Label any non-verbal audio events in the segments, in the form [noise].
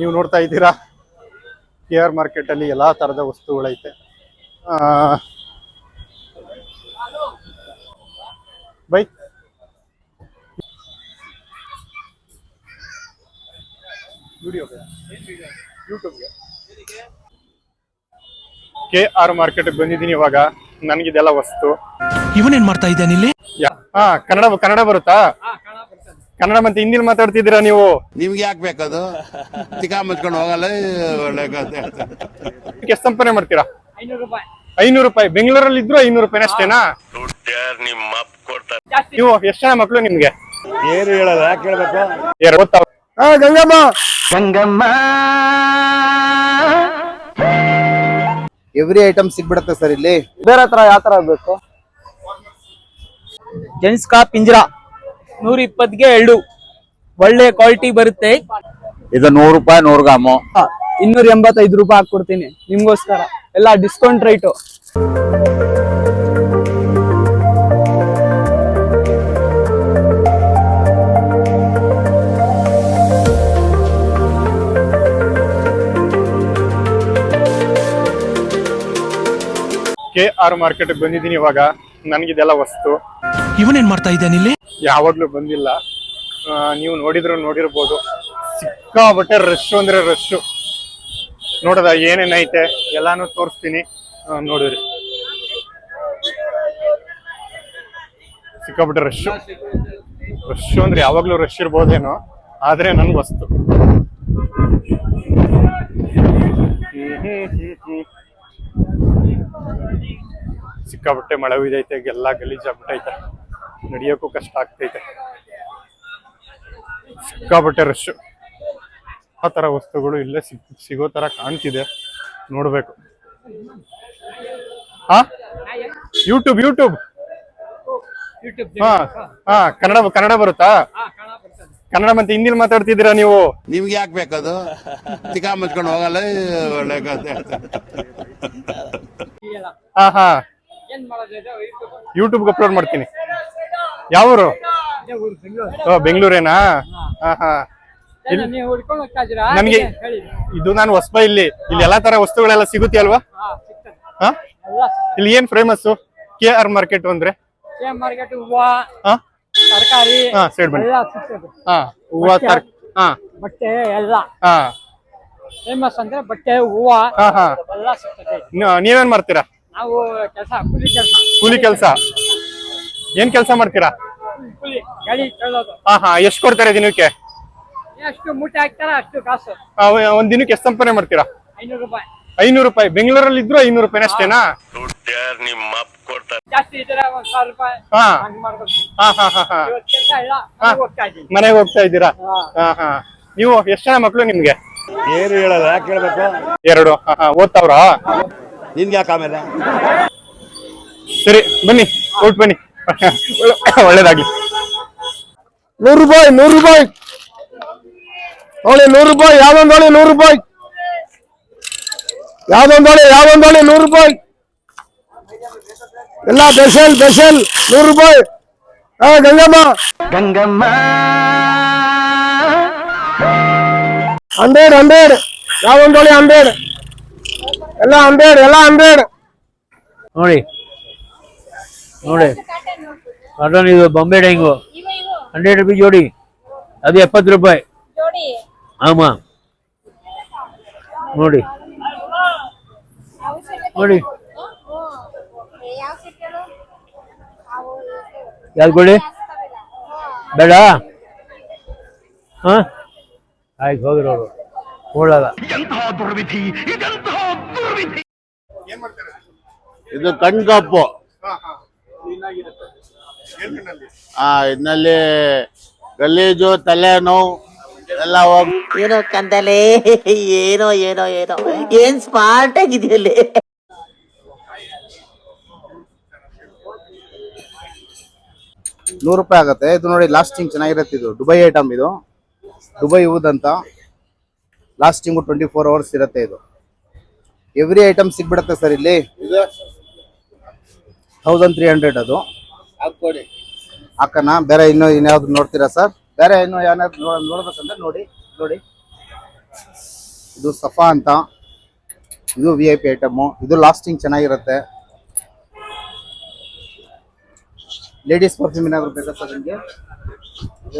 ನೀವು ನೋಡ್ತಾ ಇದ್ದೀರಾ? ಕೆ ಆರ್ ಮಾರ್ಕೆಟಲ್ಲಿ ಎಲ್ಲ ಥರದ ವಸ್ತುಗಳೈತೆ. ಬೈ. ವಿಡಿಯೋಗೆ ಯೂಟ್ಯೂಬ್ಗೆ ಕೆ ಆರ್ ಮಾರ್ಕೆಟ್ ಬಂದಿದ್ದೀನಿ ಇವಾಗ. ನನಗಿದೆಲ್ಲ ವಸ್ತು. ಇವನೇನ್ ಮಾಡ್ತಾ ಇದ್ದಾನೆ ಇಲ್ಲಿ? ಯಾ- ಹಾ ಕನ್ನಡ ಕನ್ನಡ ಬರುತ್ತಾ? ಕನ್ನಡ ಮತ್ತೆ ಹಿಂದಿಲ್ ಮಾತಾಡ್ತಿದ್ದೀರಾ ನೀವು? ನಿಮ್ಗೆ ಯಾಕೆ ಬೇಕದು? ತಿಕಾ ಮುಚ್ಕೊಂಡು ಹೋಗಲ್ಲ. ಎಷ್ಟು ಸಂಪಾದನೆ ಮಾಡ್ತೀರಾ? ಐನೂರು ರೂಪಾಯಿ. ಬೆಂಗಳೂರಲ್ಲಿ ಇದ್ರು ಐನೂರು ರೂಪಾಯಿ ಅಷ್ಟೇನಾ? ನೀವು ಎಷ್ಟು ಜನ ಮಕ್ಕಳು ನಿಮ್ಗೆ? ಏನು ಹೇಳಲ್ಲ ಯಾಕೆ ಹೇಳ್ಬೇಕು? ಎರಡು ಗೊತ್ತಾವ ಹಾ ಗಂಗಮ್ಮ! ಎವ್ರಿ ಐಟಮ್ ಸಿಗ್ಬಿಡತ್ತೆ ಸರ್ ಇಲ್ಲಿ. ಬೇರೆ ತರ ಯಾವ ತರ ಬೇಕು ಜೆಂಟ್ಸ್ ಕಾ ಪಿಂಜರಾ. ನೂರ ಇಪ್ಪತ್ತಿಗೆ ಎರಡು. ಒಳ್ಳೆ ಕ್ವಾಲಿಟಿ ಬರುತ್ತೆ. ಇದು ನೂರು ರೂಪಾಯಿ ನೂರು ಗ್ರಾಮು. ಇನ್ನೂರ ಎಂಬತ್ತೈದು ರೂಪಾಯಿ ಹಾಕ್ಕೊಡ್ತೀನಿ. ನಿಮ್ಗೋಸ್ಕರ. ಎಲ್ಲ discount right K R market ಬಂದಿದ್ದೀನಿ ಇವಾಗ. ನನಗಿದೆಲ್ಲ ವಸ್ತು. ಇವನೇನ್ ಮಾಡ್ತಾ ಇದ್ದಾನೆ ಇಲ್ಲಿ ಯಾವಾಗ್ಲೂ ಬಂದಿಲ್ಲ. ನೀವು ನೋಡಿದ್ರು ನೋಡಿರ್ಬೋದು. ಸಿಕ್ಕಾಬಟ್ಟೆ ರಶ್ ಅಂದ್ರೆ ರಶ್ ನೋಡದ ಏನೇನೈತೆ ಎಲ್ಲಾನು ತೋರಿಸ್ತೀನಿ. ನೋಡಿರಿ ಸಿಕ್ಕಾಬಟ್ಟೆ ರಶ್ ರಶ್ ಅಂದ್ರೆ ಯಾವಾಗಲೂ ರಶ್ ಇರ್ಬೋದೇನೋ, ಆದ್ರೆ ನನ್ ವಸ್ತು. ಸಿಕ್ಕಾಬಟ್ಟೆ ಮಳೆ ಬಿದ್ದೈತೆ ಎಲ್ಲ ಗಲೀಜಾಗ್ಬಿಟ್ಟೈತೆ. ನಡಿಯೋಕ್ಕೂ ಕಷ್ಟ ಆಗ್ತೈತೆ. ಸಿಕ್ಕಾಪಟ್ಟೆ ರಶ್ ಆ ಥರ ವಸ್ತುಗಳು ಇಲ್ಲೇ ಸಿಗ್ ಸಿಗೋ ಥರ ಕಾಣ್ತಿದೆ. ನೋಡ್ಬೇಕು. ಹಾ ಯೂಟ್ಯೂಬ್ ಯೂಟ್ಯೂಬ್ ಹಾ ಹಾ ಕನ್ನಡ ಕನ್ನಡ ಬರುತ್ತಾ? ಕನ್ನಡ ಮತ್ತೆ ಹಿಂದಿಲಿ ಮಾತಾಡ್ತಿದ್ದೀರಾ ನೀವು? ನಿಮ್ಗೆ ಯಾಕೆ ಬೇಕದು? ಚಿಕಾ ಮುಚ್ಕೊಂಡು ಹೋಗಲ್ಲ ಒಳ್ಳೆ. ಹಾ ಹಾ ಯೂಟ್ಯೂಬ್ಗೆ ಅಪ್ಲೋಡ್ ಮಾಡ್ತೀನಿ. ಯಾವೂರು? ಓ ಬೆಂಗಳೂರೇನಾ? ಹಾ. ಹಾ ನನ್ಗೆ ಇದು ನಾನು ಹೊಸಬ ಇಲ್ಲಿ. ಇಲ್ಲಿ ಎಲ್ಲಾ ತರ ವಸ್ತುಗಳೆಲ್ಲ ಸಿಗುತ್ತೆ ಅಲ್ವಾ? ಹಾ ಇಲ್ಲಿ ಏನ್ ಫೇಮಸ್ ಕೆ ಆರ್ ಮಾರ್ಕೆಟ್ ಅಂದ್ರೆ? ಮಾರ್ಕೆಟ್ ಹೂವ ತರಕಾರಿ ಹಾ ಸೈಡ್ ಬನ್ನಿ. ಹಾ ಹೂವ ತರ್ ಹಾ. ಬಟ್ಟೆ ಎಲ್ಲ. ಹಾ. ಫೇಮಸ್ ಅಂದ್ರೆ ಬಟ್ಟೆ ಹೂವ ಹಾ ಹಾ. ನೀವೇನ್ ಮಾಡ್ತೀರಾ? ನಾವು ಕೆಲಸ ಕೂಲಿ ಕೆಲಸ. ಕೂಲಿ ಕೆಲಸ. ಏನ್ ಕೆಲಸ ಮಾಡ್ತೀರಾ? ಹಾ ಹಾ ಎಷ್ಟ್ ಕೊಡ್ತಾರೆ ದಿನಕ್ಕೆ? ಎಷ್ಟು ಮೂಟೆ ಹಾಕ್ತಾರ ಅಷ್ಟು ಕಾಸು. ಒಂದ್ ದಿನಕ್ಕೆ ಎಷ್ಟು ಸಂಪಾದನೆ ಮಾಡ್ತೀರಾ? ಐನೂರು ರೂಪಾಯಿ. ಐನೂರು ರೂಪಾಯಿ. ಬೆಂಗಳೂರಲ್ಲಿ ಇದ್ರು ಐನೂರು ರೂಪಾಯಿ? ಅಷ್ಟೇನಾ ಮನೆಗ್ ಹೋಗ್ತಾ ಇದ್ದೀನಿ. ಮನೆಗೆ ಹೋಗ್ತಾ ಇದ್ದೀರಾ? ಹಾ. ಹಾ ನೀವು ಎಷ್ಟು ಜನ ಮಕ್ಕಳು ನಿಮ್ಗೆ? ಏನು ಹೇಳಲ್ಲ ಯಾಕೆ ಹೇಳ್ಬೇಕು? ಎರಡು. ಹಾ ಹಾ. ಓದ್ತಾವ್ರಾ? ನಿನ್ಗೆ ಯಾಕೆ ಆಮೇಲೆ? ಸರಿ ಬನ್ನಿ ಔಟ್ ಬನ್ನಿ. [laughs] ಒಳ್ಳೇದಾಗ್ಲಿ. ನೂರು ರೂಪಾಯಿ ನೂರು ರೂಪಾಯಿ ನೋಡಿ ನೂರು ರೂಪಾಯಿ ಯಾವ್ದೊಂದು ಹೊಳೆ ನೂರು ರೂಪಾಯಿ ಯಾವ್ದೊಂದು ಹೊಳೆ ಯಾವ್ದೊಂದು ಹೊಳೆ ನೂರು ರೂಪಾಯಿ ಎಲ್ಲ ಸ್ಪೆಷಲ್ ಸ್ಪೆಷಲ್ ನೂರು ರೂಪಾಯಿ ಹಾ ಗಂಗಮ್ಮ. ಗಂಗಮ್ಮ. Hundred hundred. ಯಾವೊಂದು ಹೊಳೆ ಹಂಡ್ರೆಡ್. ಎಲ್ಲ ಹಂಡ್ರೆಡ್ ಎಲ್ಲ ಹಂಡ್ರೆಡ್. ನೋಡಿ ನೋಡಿ. ಕಾಟನ್ ಇದು ಬಾಂಬೆ ಡೈಂಗು ಹಂಡ್ರೆಡ್ ರುಪೀಸ್ ಜೋಡಿ. ಅದು ಎಪ್ಪತ್ತು ರೂಪಾಯಿ. ಜೋಡಿ. ಆಮಾ. ನೋಡಿ. ನೋಡಿ. ಯಾವ್ದು ಕೊಡಿ. ಬೇಡ? ಹಾ? ಆಯ್ತು ಹೋಗಿರೋರು ನೋಡಲ್ಲ ಇದು ಕಣ್ಕಪ್ಪು ಆ ಇದರಲ್ಲಿ ಗಲೀಜು ತಲೆನೋವು ಎಲ್ಲ ಹೋಗಿ ಏನೋ ಕಂದಲೆ ಏನೋ ಏನೋ ಏನೋ. ಏನ್ ಸ್ಮಾರ್ಟ್ ಆಗಿದೆಯಲ್ಲಿ ನೂರು ರೂಪಾಯಿ ಆಗುತ್ತೆ. ಇದು ನೋಡಿ ಲಾಸ್ಟಿಂಗ್ ಚೆನ್ನಾಗಿರುತ್ತೆ ಇದು. ದುಬೈ ಐಟಮ್ ಇದು. ದುಬೈ ಊದ್ ಅಂತ ಲಾಸ್ಟಿಂಗು ಟ್ವೆಂಟಿ ಫೋರ್ ಅವರ್ಸ್ ಇರುತ್ತೆ ಇದು. ಎವ್ರಿ ಐಟಮ್ ಸಿಗ್ಬಿಡುತ್ತೆ ಸರ್ ಇಲ್ಲಿ. ಥೌಸಂಡ್ ತ್ರೀ ಹಂಡ್ರೆಡ್ ಅದು. ಹಾಕಣ ಬೇರೆ ಇನ್ನು ಇನ್ಯಾವ್ದು ನೋಡ್ತೀರಾ ಸರ್? ಬೇರೆ ಇನ್ನು ಏನಾದ್ರು ನೋಡ್ ನೋಡ್ಬೇಕಂದ್ರೆ ನೋಡಿ ನೋಡಿ. ಇದು ಸಫಾ ಅಂತ. ಇದು ವಿ ಐ ಪಿ ಐಟಮು ಇದು ಲಾಸ್ಟಿಂಗ್ ಚೆನ್ನಾಗಿರುತ್ತೆ. ಲೇಡೀಸ್ ಪರ್ಫ್ಯೂಮ್ ಏನಾದ್ರು ಬೇಕಾ ಸರ್ ನಿಮಗೆ?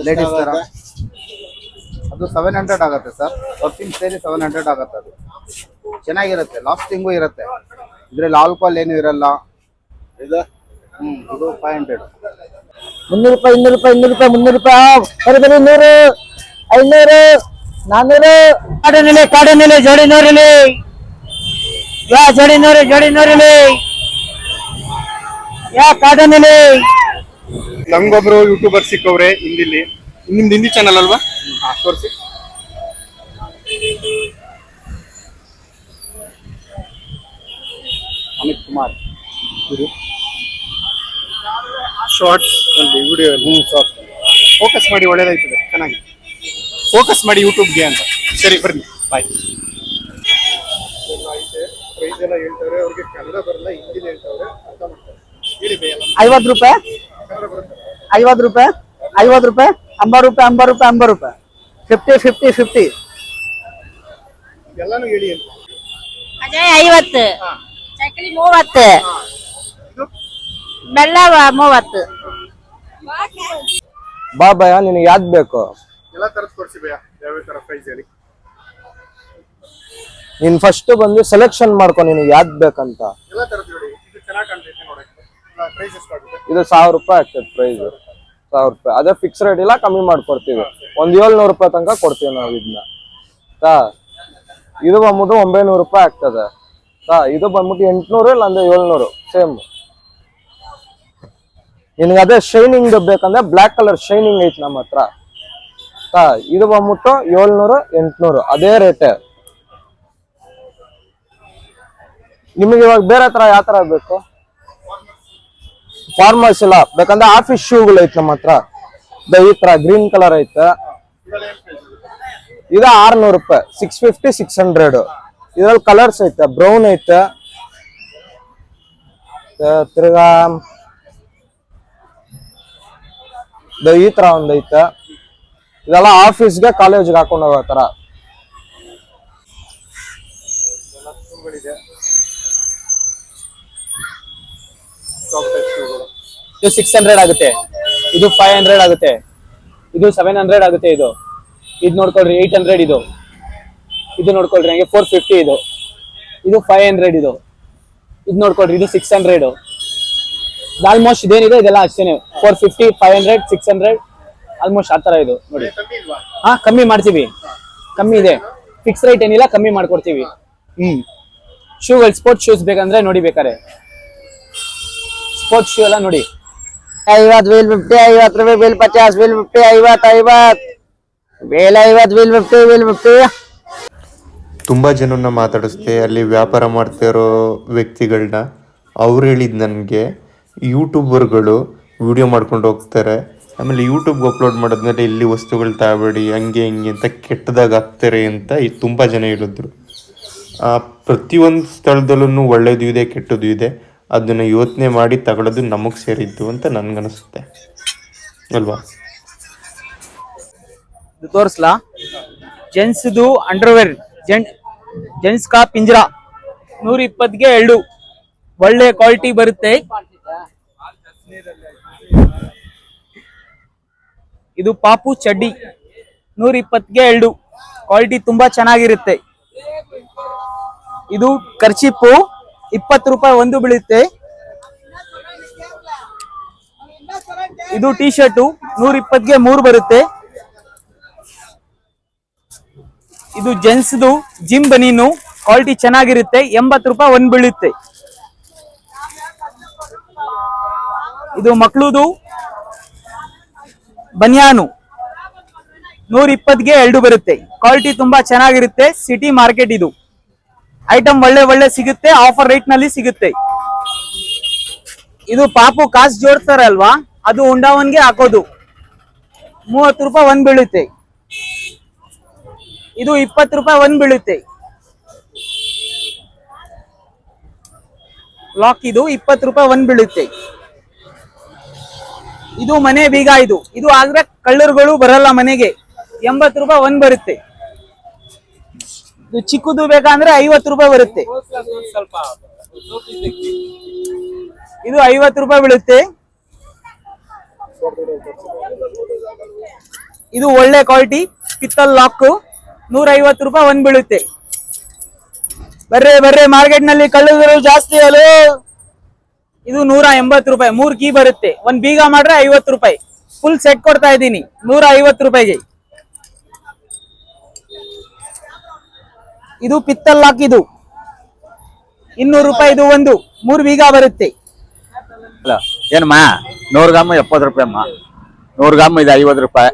ಲೇಡೀಸ್ ಥರ ಅದು ಸೆವೆನ್ ಹಂಡ್ರೆಡ್ ಆಗುತ್ತೆ ಸರ್. ಪರ್ಫ್ಯೂಮ್ ಸೇರಿ ಸೆವೆನ್ ಹಂಡ್ರೆಡ್ ಆಗುತ್ತೆ ಅದು. ಚೆನ್ನಾಗಿರುತ್ತೆ ಲಾಸ್ಟಿಂಗು ಇರುತ್ತೆ. ಇದರಲ್ಲಿ ಆಲ್ಕೋಹಾಲ್ ಏನು ಇರಲ್ಲ. ಇದು ಇದು ಫೈವ್ ಹಂಡ್ರೆಡ್ ಮುನ್ನೂರು ರೂಪಾಯಿ ಇನ್ನೂರು ರೂಪಾಯಿ ಇನ್ನೂರು ರೂಪಾಯಿ ಮುನ್ನೂರು ರೂಪಾಯಿ. ಬರೀ ಬರೀ ನೂರು ಐನೂರು ನಾನ್ನೂರು ಕಾಡಿನಲ್ಲಿ ಕಾಡಿನಲ್ಲಿ ಜೋಡಿ ನೋರಿಲಿ. ಯಾ ಜೋಡಿ ನೋರಿ ಜೋಡಿ ನೋರಿಲಿ. ಯಾ ಕಾಡಿನಲ್ಲಿ ನಮ್ಗೊಬ್ರು ಯೂಟ್ಯೂಬರ್ ಸಿಕ್ಕವ್ರೆ ಹಿಂದಿಲಿ ನಿಮ್ದು ಹಿಂದಿ ಚಾನಲ್ ಅಲ್ವಾ? ತೋರಿಸಿ. ಅಮಿತ್ ಕುಮಾರ್. ಶಾರ್ಟ್ಸ್ ಅಲ್ಲಿ. ವಿಡಿಯೋ ಫೋಕಸ್ ಮಾಡಿ ಒಳ್ಳೇದಾಯ್ತದೆ. ಚೆನ್ನಾಗಿ. ಫೋಕಸ್ ಮಾಡಿ ಯೂಟ್ಯೂಬ್ಗೆ ಅಂತ. ಸರಿ ಬರ್ರಿ. ಬಾಯ್ ಐತೆ ಪ್ರೈಸ್ ಎಲ್ಲ ಹೇಳ್ತಾರೆ ಅವ್ರಿಗೆ ಕನ್ನಡ ಬರಲ್ಲ ಹಿಂದಿಲಿ ಹೇಳ್ತಾವ್ರೆ ಅರ್ಥ ಮಾಡ್ತಾರೆ ಹೇಳಿ ಬೇ ಐವತ್ತು ರೂಪಾಯಿ? ಕನ್ನಡ ಬರುತ್ತೆ ಐವತ್ತು ರೂಪಾಯಿ? ಐವತ್ತು ರೂಪಾಯಿ? ಅಂಬತ್ತು ರೂಪಾಯಿ ಅಂಬತ್ತು ರೂಪಾಯಿ ಅಂಬತ್ತು ರೂಪಾಯಿ. ಫಿಫ್ಟಿ ಫಿಫ್ಟಿ ಫಿಫ್ಟಿ ಎಲ್ಲಾನು ಹೇಳಿ ಅಂತ. ಅಜಯ್ ಐವತ್ತು. ಚಕ್ಲಿ ಮೂವತ್ತು. ಬೆಲ್ಲ ಮೂವತ್ತು. ಬಾ ಭಯ ನಿನಗೆ ಯಾವ್ದು ಬೇಕು? ಎಲ್ಲ ತರದ್ ತೋರಿಸಿ ಭಯ ಯಾವ್ಯಾವ ತರ ಪ್ರೈಸ್ ಹೇಳಿ. ನೀನ್ ಫಸ್ಟ್ ಬಂದು ಸೆಲೆಕ್ಷನ್ ಮಾಡ್ಕೊ ನಿನಗೆ ಯಾವ್ದು ಬೇಕಂತ. ಎಲ್ಲ ತರದ್ ಹೇಳಿ ಇದು ಚೆನ್ನಾಗಿ ಕಾಣ್ತೈತೆ ನೋಡಕ್ಕೆ. ಪ್ರೈಸ್ ಎಷ್ಟಾಗುತ್ತೆ ಇದು ಸಾವಿರ ರೂಪಾಯಿ ಆಗ್ತದೆ ಪ್ರೈಸ್ ಸಾವಿರ ರೂಪಾಯಿ. ಅದೇ ಫಿಕ್ಸ್ ರೇಟ್ ಇಲ್ಲ ಕಮ್ಮಿ ಮಾಡ್ಕೊಡ್ತೀವಿ. ಒಂದ್ ಏಳ್ನೂರು ರೂಪಾಯಿ ತನಕ ಕೊಡ್ತೀವಿ ನಾವು ಇದನ್ನ ತಾ ಇದು ಬಂದ್ಬಿಟ್ಟು ಒಂಬೈನೂರು ರೂಪಾಯಿ ಆಗ್ತದೆ. ತಾ ಇದು ಬಂದ್ಬಿಟ್ಟು ಎಂಟ್ನೂರು ಇಲ್ಲ ಅಂದ್ರೆ ಏಳ್ನೂರು ಸೇಮ್. ನಿನ್ಗೆ ಅದೇ ಶೈನಿಂಗ್ ಬೇಕಂದ್ರೆ ಬ್ಲಾಕ್ ಕಲರ್ ಶೈನಿಂಗ್ ಐತಿ ನಮ್ಮ ಹತ್ರ. ಇದು ಬಂದ್ಬಿಟ್ಟು ಏಳ್ನೂರು, ಎಂಟ್ನೂರು, ಅದೇ ರೇಟ್ ನಿಮಗೆ ಇವಾಗ ಬೇರೆ ತರ ಯಾವ ತರ ಬೇಕು? ಫಾರ್ಮಲ್ಸ್ ಇಲ್ಲ. ಬೇಕಂದ್ರೆ ಆಫೀಸ್ ಶೂಗಳು ಐತೆ ನಮ್ಮ ಹತ್ರ. ಈ ತರ ಗ್ರೀನ್ ಕಲರ್ ಐತೆ. ಇದು ಆರ್ನೂರು ರೂಪಾಯಿ. ಸಿಕ್ಸ್ ಫಿಫ್ಟಿ ಸಿಕ್ಸ್ ಹಂಡ್ರೆಡ್ ಇದ್ರಲ್ಲಿ ಕಲರ್ಸ್ ಐತೆ. ಬ್ರೌನ್ ಐತೆ. ತಿರ್ಗಾ ಈ ತರ ಒಂದ್ ಐತೆ. ಇದೆಲ್ಲ ಆಫೀಸ್ಗೆ ಕಾಲೇಜ್ಗೆ ಹಾಕೊಂಡು ಹೋಗೋ ತರ. ಇದು ಸಿಕ್ಸ್ ಹಂಡ್ರೆಡ್ ಆಗುತ್ತೆ. ಇದು ಫೈವ್ ಹಂಡ್ರೆಡ್ ಆಗುತ್ತೆ. ಇದು ಸೆವೆನ್ ಹಂಡ್ರೆಡ್ ಆಗುತ್ತೆ ಇದು. ಇದು ನೋಡ್ಕೊಳ್ರಿ ಏಟ್ ಹಂಡ್ರೆಡ್ ಇದು. ಇದು ನೋಡ್ಕೊಳ್ರಿ ಹಂಗೆ ಫೋರ್ ಫಿಫ್ಟಿ ಇದು. ಇದು ಫೈವ್ ಹಂಡ್ರೆಡ್ ಇದು. ಇದು ನೋಡ್ಕೊಳ್ರಿ, ಇದು ಸಿಕ್ಸ್ ಹಂಡ್ರೆಡ್ ಆಲ್ಮೋಸ್ಟ್ ಇದೇನಿದೆ? ಇದೆಲ್ಲ ಅಷ್ಟೇನೆ. Four fifty five hundred six hundred almost ಆ ಥರ ಇದು ನೋಡಿ. ಹಾ ಕಮ್ಮಿ ಮಾಡ್ತೀವಿ. ಕಮ್ಮಿ ಇದೆ. ಫಿಕ್ಸ್ ರೇಟ್ ಏನಿಲ್ಲ ಕಮ್ಮಿ ಮಾಡ್ಕೊಡ್ತೀವಿ. ಹ್ಮ್. ಶೂಗಳು ಸ್ಪೋರ್ಟ್ಸ್ ಶೂಸ್ ಬೇಕಂದ್ರೆ ನೋಡಿ ಬೇಕಾರೆ ಸ್ಪೋರ್ಟ್ಸ್ ಶೂ ಎಲ್ಲ ನೋಡಿ. ಐವತ್ತು ವೀಲ್ ಫಿಫ್ಟಿ ಐವತ್ತು ರೂಪಾಯಿ ವೀಲ್ ಪಚಾಸ್ ವೀಲ್ ಫಿಫ್ಟಿ ಐವತ್ ಐವತ್ತು. ವೀಲ್ ಐವತ್ತು ವೀಲ್ ಫಿಫ್ಟಿ ವೀಲ್ ಫಿಫ್ಟಿ ತುಂಬ ಜನನ್ನ ಮಾತಾಡಿಸ್ತೆ ಅಲ್ಲಿ ವ್ಯಾಪಾರ ಮಾಡ್ತಿರೋ ವ್ಯಕ್ತಿಗಳನ್ನ ಅವ್ರು ಹೇಳಿದ್ ನನಗೆ. ಯೂಟ್ಯೂಬರ್ಗಳು ವಿಡಿಯೋ ಮಾಡ್ಕೊಂಡು ಹೋಗ್ತಾರೆ. ಆಮೇಲೆ ಯೂಟ್ಯೂಬ್ಗೆ ಅಪ್ಲೋಡ್ ಮಾಡಿದ್ಮೇಲೆ ಇಲ್ಲಿ ವಸ್ತುಗಳು ತಾಬೇಡಿ ಹಂಗೆ ಹಿಂಗೆ ಅಂತ ಕೆಟ್ಟದಾಗ ಹಾಕ್ತಾರೆ ಅಂತ ತುಂಬ ಜನ ಹೇಳಿದ್ರು. ಪ್ರತಿಯೊಂದು ಸ್ಥಳದಲ್ಲೂ ಒಳ್ಳೇದು ಇದೆ, ಕೆಟ್ಟದ್ದು ಇದೆ. ಅದನ್ನು ಯೋಚನೆ ಮಾಡಿ ತಗೊಳ್ಳೋದು ನಮಗೆ ಸೇರಿದ್ದು ಅಂತ ನನಗನ್ನಿಸುತ್ತೆ ಅಲ್ವಾ? ತೋರಿಸ್ಲಾ? ಜೆಂಟ್ಸ್ದು ಅಂಡರ್ವೇರ್, ಜೆಂಟ್, ಜೆಂಟ್ಸ್ ಕಾ ಪಿಂಜರ. ನೂರ ಇಪ್ಪತ್ತಿಗೆ ಎರಡು. ಒಳ್ಳೆ ಕ್ವಾಲಿಟಿ ಬರುತ್ತೆ. ಇದು ಪಾಪು ಚಡ್ಡಿ. ನೂರ ಇಪ್ಪತ್ಗೆ ಎರಡು. ಕ್ವಾಲಿಟಿ ತುಂಬಾ ಚೆನ್ನಾಗಿರುತ್ತೆ. ಇದು ಖರ್ಚಿಪ್ಪು ಇಪ್ಪತ್ತು ರೂಪಾಯಿ ಒಂದು ಬೀಳುತ್ತೆ. ಇದು ಟಿ ಶರ್ಟು ನೂರ ಇಪ್ಪತ್ಗೆ ಮೂರು ಬರುತ್ತೆ. ಇದು ಜೆಂಟ್ಸ್ದು ಜಿಮ್ ಬನೀನು. ಕ್ವಾಲಿಟಿ ಚೆನ್ನಾಗಿರುತ್ತೆ. ಎಂಬತ್ತು ರೂಪಾಯಿ ಒಂದು ಬೀಳುತ್ತೆ. ಇದು ಮಕ್ಳದು ಬನಿಯಾನು. ನೂರ ಇಪ್ಪತ್ಗೆ ಎರಡು ಬರುತ್ತೆ. ಕ್ವಾಲಿಟಿ ತುಂಬಾ ಚೆನ್ನಾಗಿರುತ್ತೆ. ಸಿಟಿ ಮಾರ್ಕೆಟ್ ಇದು. ಐಟಮ್ ಒಳ್ಳೆ ಒಳ್ಳೆ ಸಿಗುತ್ತೆ. ಆಫರ್ ರೇಟ್ನಲ್ಲಿ ಸಿಗುತ್ತೆ. ಇದು ಪಾಪು ಕಾಸ್ ಜೋಡ್ತಾರಲ್ವಾ ಅದು ಉಂಡಾವನ್ಗೆ ಹಾಕೋದು. ಮೂವತ್ತು ರೂಪಾಯಿ ಒಂದ್ ಬೀಳುತ್ತೆ. ಇದು ಇಪ್ಪತ್ತು ರೂಪಾಯಿ ಒಂದ್ ಬೀಳುತ್ತೆ. ಲಾಕ್ ಇದು ಇಪ್ಪತ್ತು ರೂಪಾಯಿ ಒಂದ್ ಬೀಳುತ್ತೆ. ಇದು ಮನೆ ಬೀಗ ಇದು. ಇದು ಆದ್ರೆ ಕಳ್ಳರುಗಳು ಬರಲ್ಲ ಮನೆಗೆ. ಎಂಬತ್ತು ರೂಪಾಯಿ ಒಂದ್ ಬರುತ್ತೆ. ಇದು ಚಿಕ್ಕದು ಬೇಕಂದ್ರೆ ಐವತ್ತು ರೂಪಾಯಿ ಬರುತ್ತೆ. ಇದು ಐವತ್ತು ರೂಪಾಯಿ ಬೀಳುತ್ತೆ. ಇದು ಒಳ್ಳೆ ಕ್ವಾಲಿಟಿ ಪಿತ್ತಲ್ ಲಾಕ್ ನೂರ ಐವತ್ತು ರೂಪಾಯಿ ಒಂದ್ ಬೀಳುತ್ತೆ. ಬರ್ರೆ ಬರ್ರೆ ಮಾರ್ಕೆಟ್ನಲ್ಲಿ ಕಳ್ಳರು ಜಾಸ್ತಿ ಅಲ್ಲೋ ಇದು ನೂರ ಎಂಬತ್ತು ರೂಪಾಯಿ. ಮೂರ್ ಕೀ ಬರುತ್ತೆ. ಒಂದ್ ಬೀಗ ಮಾಡ್ರೆ ಐವತ್ತು ರೂಪಾಯಿ. ಫುಲ್ ಸೆಟ್ ಕೊಡ್ತಾ ಇದ್ದೀನಿ. ನೂರ ಐವತ್ತು ರೂಪಾಯಿಗೆ. ಇದು ಪಿತ್ತಲ್ ಲಾಕ್ ಇದು ಇನ್ನೂರು ರೂಪಾಯಿ ಇದು ಒಂದು. ಮೂರು ಬೀಗ ಬರುತ್ತೆ. ಏನಮ್ಮ? ನೂರು ಗ್ರಾಮು ಎಪ್ಪತ್ತು ರೂಪಾಯಿ ಅಮ್ಮ. ನೂರು ಗ್ರಾಮ್ ಇದು ಐವತ್ತು ರೂಪಾಯಿ.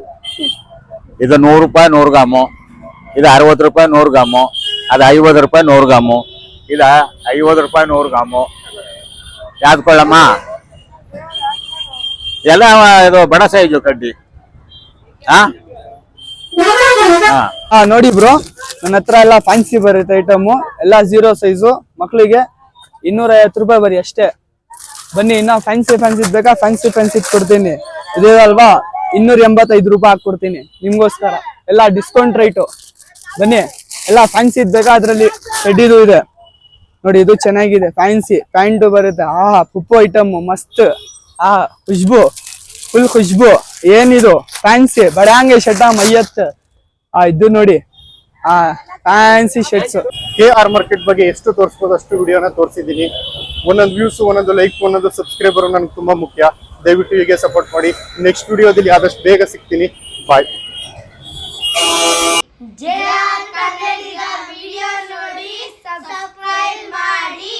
ಇದು ನೂರು ರೂಪಾಯಿ, ನೂರು ಗ್ರಾಮು. ಇದು ಅರವತ್ತು ರೂಪಾಯಿ, ನೂರು ಗ್ರಾಮು. ಅದು ಐವತ್ತು ರೂಪಾಯಿ, ನೂರು ಗ್ರಾಮು. ಇದು ಐವತ್ತು ರೂಪಾಯಿ, ನೂರು ಗ್ರಾಮು. ಯಾವ್ದು ಕೊಳ್ಳಮ್ಮ ಎಲ್ಲ ಇದು ಬಡ ಸೈಜು ಕಡ್ಡಿ. ಹಾ ಹಾ ನೋಡಿ ಬ್ರೋ, ನನ್ನ ಹತ್ರ ಎಲ್ಲ ಫ್ಯಾನ್ಸಿ ಬರುತ್ತೆ ಐಟಮು ಎಲ್ಲ ಜೀರೋ ಸೈಜು ಮಕ್ಕಳಿಗೆ ಇನ್ನೂರ ಐವತ್ತು ರೂಪಾಯಿ ಬರೀ ಅಷ್ಟೇ. ಬನ್ನಿ, ಇನ್ನ ಫ್ಯಾನ್ಸಿ ಫ್ಯಾನ್ಸಿ ಬೇಕಾ? ಫ್ಯಾನ್ಸಿ ಫ್ಯಾನ್ಸಿ ಕೊಡ್ತೀನಿ. ಇದೇ ಅಲ್ವಾ? ಇನ್ನೂರ ಎಂಬತ್ತೈದು ರೂಪಾಯಿ ಹಾಕ್ಕೊಡ್ತೀನಿ. ನಿಮ್ಗೋಸ್ಕರ. ಎಲ್ಲ ಡಿಸ್ಕೌಂಟ್ ರೇಟು ಬನ್ನಿ, ಎಲ್ಲ ಫ್ಯಾನ್ಸಿ ಬೇಕಾ? ಅದರಲ್ಲಿ ಕಡ್ಡಿದು ಇದೆ. ನೋಡಿ ಇದು ಚೆನ್ನಾಗಿದೆ ಫ್ಯಾನ್ಸಿ ಪ್ಯಾಂಟು ಬರುತ್ತೆ. ಆ ಪುಪ್ಪು ಐಟಮ್ ಮಸ್ತ್. ಆ ಖುಷ್ಬು ಫುಲ್ ಖುಷ್ಬು. ಏನಿದು? ಫ್ಯಾನ್ಸಿ ಬಡಂಗೆ ಶಟ ಮೈಯತ್ ಆ, ಇದು ನೋಡಿ. ಆ fancy shirts K R market ಬಗ್ಗೆ ಎಷ್ಟು ತೋರಿಸ್ಬೋದು ಅಷ್ಟು ವಿಡಿಯೋನ ತೋರಿಸಿದ್ದೀನಿ. ಒಂದೊಂದು ವ್ಯೂಸ್ ಒಂದೊಂದು ಲೈಕ್ ಒಂದೊಂದು ಸಬ್ಸ್ಕ್ರೈಬರ್ ನನಗೆ ತುಂಬಾ ಮುಖ್ಯ. ದಯವಿಟ್ಟು ಹೀಗೆ ಸಪೋರ್ಟ್ ಮಾಡಿ. ನೆಕ್ಸ್ಟ್ ವಿಡಿಯೋದಲ್ಲಿ ಆದಷ್ಟು ಬೇಗ ಸಿಗ್ತೀನಿ. Bye J R Kannadiga video ನೋಡಿ ಸಬ್ಸ್ಕ್ರೈಬ್ ಮಾಡಿ.